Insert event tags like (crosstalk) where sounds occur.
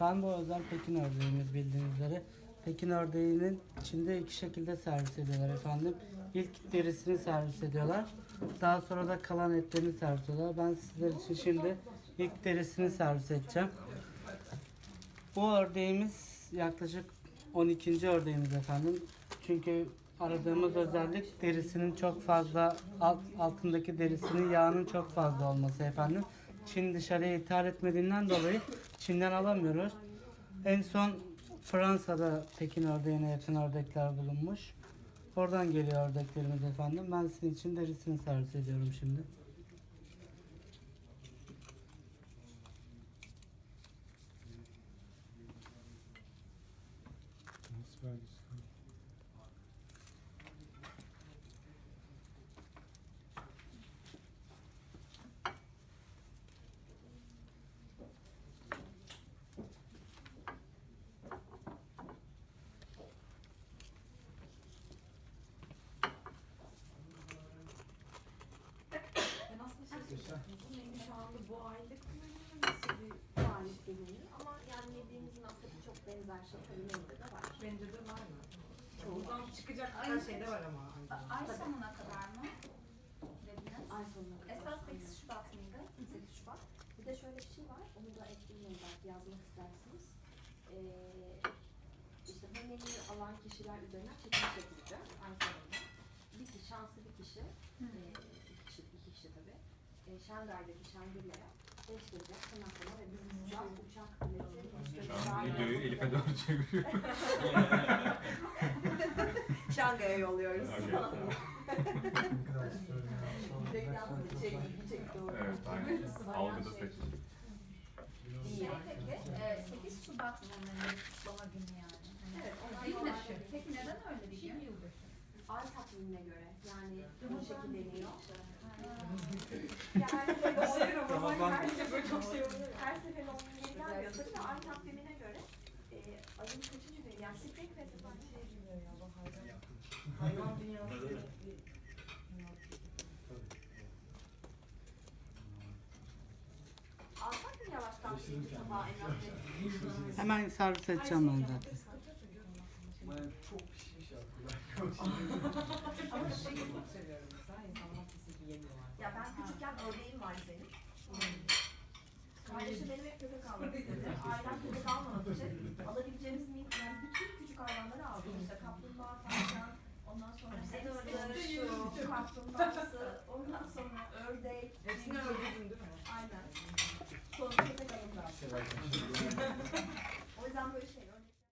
Bu özel Pekin ördeğimiz bildiğiniz üzere. Pekin ördeğinin içinde iki şekilde servis ediyorlar efendim. İlk derisini servis ediyorlar. Daha sonra da kalan etlerini servis ediyorlar. Ben sizler için şimdi ilk derisini servis edeceğim. Bu ördeğimiz yaklaşık 12. ördeğimiz efendim. Çünkü aradığımız özellik derisinin çok fazla alt, altındaki derisinin yağının çok fazla olması efendim. Çin dışarıya ithal etmediğinden dolayı Çin'den alamıyoruz. En son Fransa'da Pekin ördeğine yakın ördekler bulunmuş. Oradan geliyor ördeklerimiz efendim. Ben sizin için derisini servis ediyorum şimdi. Nasıl? Ben aslında şey söyleyeceğim. Bu menü şu anda bu aylık? Nasıl bir Tarif menü ama yani yediğimizin aslında çok benzer şey menüde de var. bence de var mı? Buradan çıkacak her şeyde var ama. Ay sonuna kadar mı? Dediniz. Ay sonuna kadar. Esas 8 Şubat mıydı? 8 Şubat. Bir de şöyle bir şey var, onu da ekleyeyim belki yazmak istersiniz. Ee, işte bu menüyü alan kişiler üzerinden çekiliş yapılacak ay sonunda. Bir kişi, şanslı bir kişi, ee, iki kişi, iki kişi tabii. Ee, Şangay'daki Shangri-La'ya 5 gece konaklama ve bir uçak, uçak bileti, Videoyu Elif'e doğru çeviriyor. (laughs) Şangay'a yolluyoruz. Okay. Direkt yalnız şey, ilgi (laughs) çekti o. evet aynen. Algıda seçtim. Şey peki, e, 8 Şubat mı menü kutlama günü yani? Hani Evet, ondan Değil mi? sonra- Peki neden öyle bir gün? Takvimine göre yani bu şekilleniyor. Ramazan. her sefer çok şey oluyor. Her sefer onun yeniden tabii de ay takvimine göre e, ayın kaçıncı günü yani Spring Festival şey gibi ya baharda. Hayvan dünyası. Alsak mı yavaştan bir tabağı Emrah Bey? Hemen servis edeceğim ben zaten. (laughs) (laughs) Ama şeyi çok seviyorum mesela. İnsanlar kesinlikle yemiyorlar. Ya ben küçükken ördeğim var senin. Kardeşim benim hep köpek almak istedi. Ailem köpek almamak için alabileceğimiz min yani bütün küçük hayvanları aldım. İşte kaplumbağa, tavşan, ondan sonra hamster, şu, kaplumbağası, ondan sonra ördek. Hepsini öldürdün değil mi? Aynen.